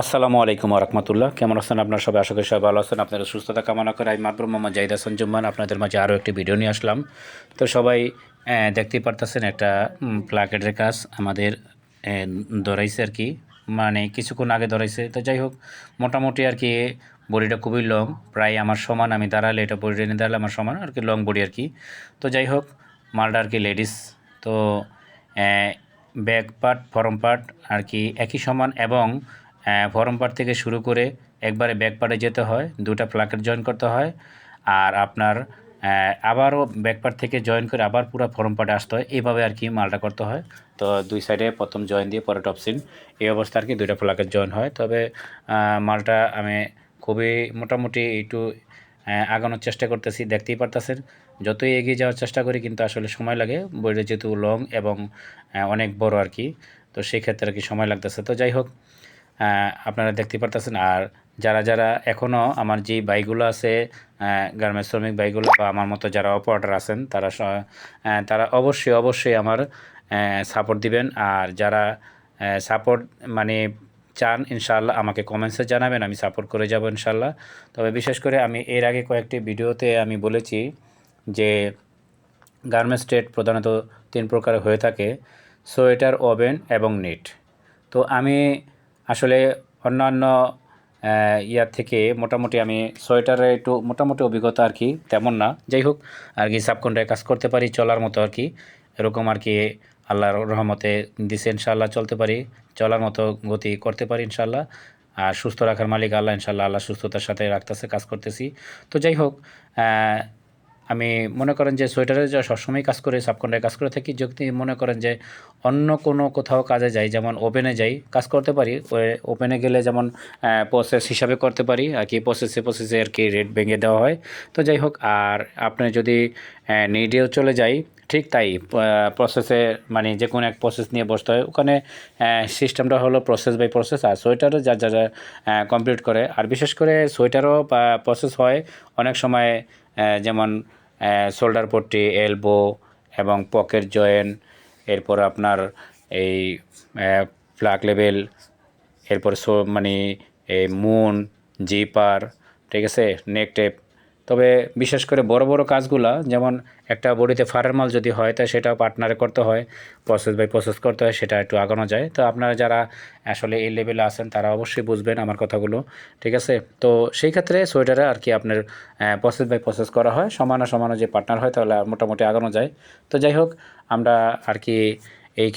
আসসালামু আলাইকুম রহমতুল্লাহ। কেমন আছেন আপনার সবাই? আশা করি সবাই ভালো আছেন। আপনাদের সুস্থতা কামনা করে আমি মাতবর মোহাম্মদ জাহিদ হাসান জুম্মান আপনাদের মাঝে আরও একটি ভিডিও নিয়ে আসলাম। তো সবাই দেখতেই পারতেছেন একটা প্লাকেটের কাজ আমাদের ধরাইছে আর কি। মানে কিছুক্ষণ আগে ধরাইছে। তো যাই হোক, মোটামুটি আর কি বডিটা খুবই লং প্রায় আমার সমান, আমি দাঁড়ালে এটা বডিটা নিয়ে দাঁড়ালে আমার সমান, আর কি লং বডি আর কি। তো যাই হোক, মালটা আর কি লেডিস তো ব্যাক পার্ট ফরম পার্ট আর কি একই সমান এবং ফরম পার্ট থেকে শুরু করে একবারে ব্যাক পার্টে যেতে হয়, দুটা প্লাকেট জয়েন করতে হয়, আর আপনার আবারও ব্যাক পার্ট থেকে জয়েন করে আবার পুরো ফরম পার্টে আসতে হয়। এইভাবে আর কি মালটা করতে হয়। তো দুই সাইডে প্রথম জয়েন দিয়ে পরে টপসিন এই অবস্থা আর কি দুইটা প্লাকেট জয়েন হয়। তবে মালটা আমি খুবই মোটামুটি একটু আগানোর চেষ্টা করতেছি, দেখতেই পারতেছেন। যতই এগিয়ে যাওয়ার চেষ্টা করি কিন্তু আসলে সময় লাগে। বইটা যেহেতু লং এবং অনেক বড় আর কি, তো সেই ক্ষেত্রে আর কি সময় লাগতেছে। তো যাই হোক আপনারা দেখতে পারতেছেন। আর যারা যারা এখনও আমার যে বাইকগুলো আছে গার্মেন্টস শ্রমিক বাইকগুলো বা আমার মতো যারা অপারেটার আছেন, তারা তারা অবশ্যই অবশ্যই আমার সাপোর্ট দিবেন। আর যারা সাপোর্ট মানে চান ইনশাল্লাহ আমাকে কমেন্টসে জানাবেন, আমি সাপোর্ট করে যাব ইনশাল্লাহ তবে বিশেষ করে আমি এর আগে কয়েকটি ভিডিওতে আমি বলেছি যে গার্মেন্টস ট্রেড প্রধানত তিন প্রকার হয়ে থাকে, সোয়েটার, ওভেন এবং নেট। তো আমি আসলে অন্যান্য ইয়ার থেকে মোটামুটি আমি সোয়েটারে একটু মোটামুটি অভিজ্ঞতা আর কি তেমন না। যাই হোক, আর কি সাবকন্ট্রাক্ট কাজ করতে পারি, চলার মতো আর কি। এরকম আর কি আল্লাহর রহমতে দিছে ইনশাল্লাহ চলতে পারি, চলার মতো গতি করতে পারি ইনশাল্লাহ আর সুস্থ রাখার মালিক আল্লাহ ইনশাল্লাহ আল্লাহ সুস্থতার সাথে রাখতেছে, কাজ করতেছি। তো যাই হোক আমি মনে করেন যে সোয়েটারে যা সবসময় কাজ করে সাবকন্ডায় কাজ করে থাকি, যদি মনে করেন যে অন্য কোনো কোথাও কাজে যাই, যেমন ওপেনে যাই, কাজ করতে পারি ওপেনে গেলে যেমন প্রসেস হিসাবে করতে পারি, আর কি প্রসেসে প্রসেসে আর কি রেট ভেঙে দেওয়া হয়। তো যাই হোক, আর আপনি যদি নিডেও চলে যাই, ঠিক তাই প্রসেসে মানে যে কোনো এক প্রসেস নিয়ে বসতে হয়। ওখানে সিস্টেমটা হলো প্রসেস বাই প্রসেস আর সোয়েটারও যা যা যা কমপ্লিট করে। আর বিশেষ করে সোয়েটারও প্রসেস হয় অনেক সময় যেমন শোল্ডার পট্টি এলবো এবং পকেট জয়েন এরপর আপনার এই ফ্লাক লেভেল এরপর সো মানে এই মুন জিপার ঠিক আছে? নেক টেপ তবে বিশেষ করে বড় বড় কাজগুলা, যেমন একটা বডিতে ফারের মাল যদি হয়, তা সেটা পার্টনারে করতে হয় প্রসেস বাই প্রসেস করতে হয়, সেটা একটু আগানো যায়। তো আপনারা যারা আসলে এই লেভেলে আছেন, তারা অবশ্যই বুঝবেন আমার কথাগুলো, ঠিক আছে? তো সেই ক্ষেত্রে সোয়েটারে আর কি আপনার প্রসেস বাই প্রসেস করা হয়, সমানে সমানে যে পার্টনার হয়, তাহলে মোটামুটি আগানো যায়। তো যাই হোক, আমরা আর কি এই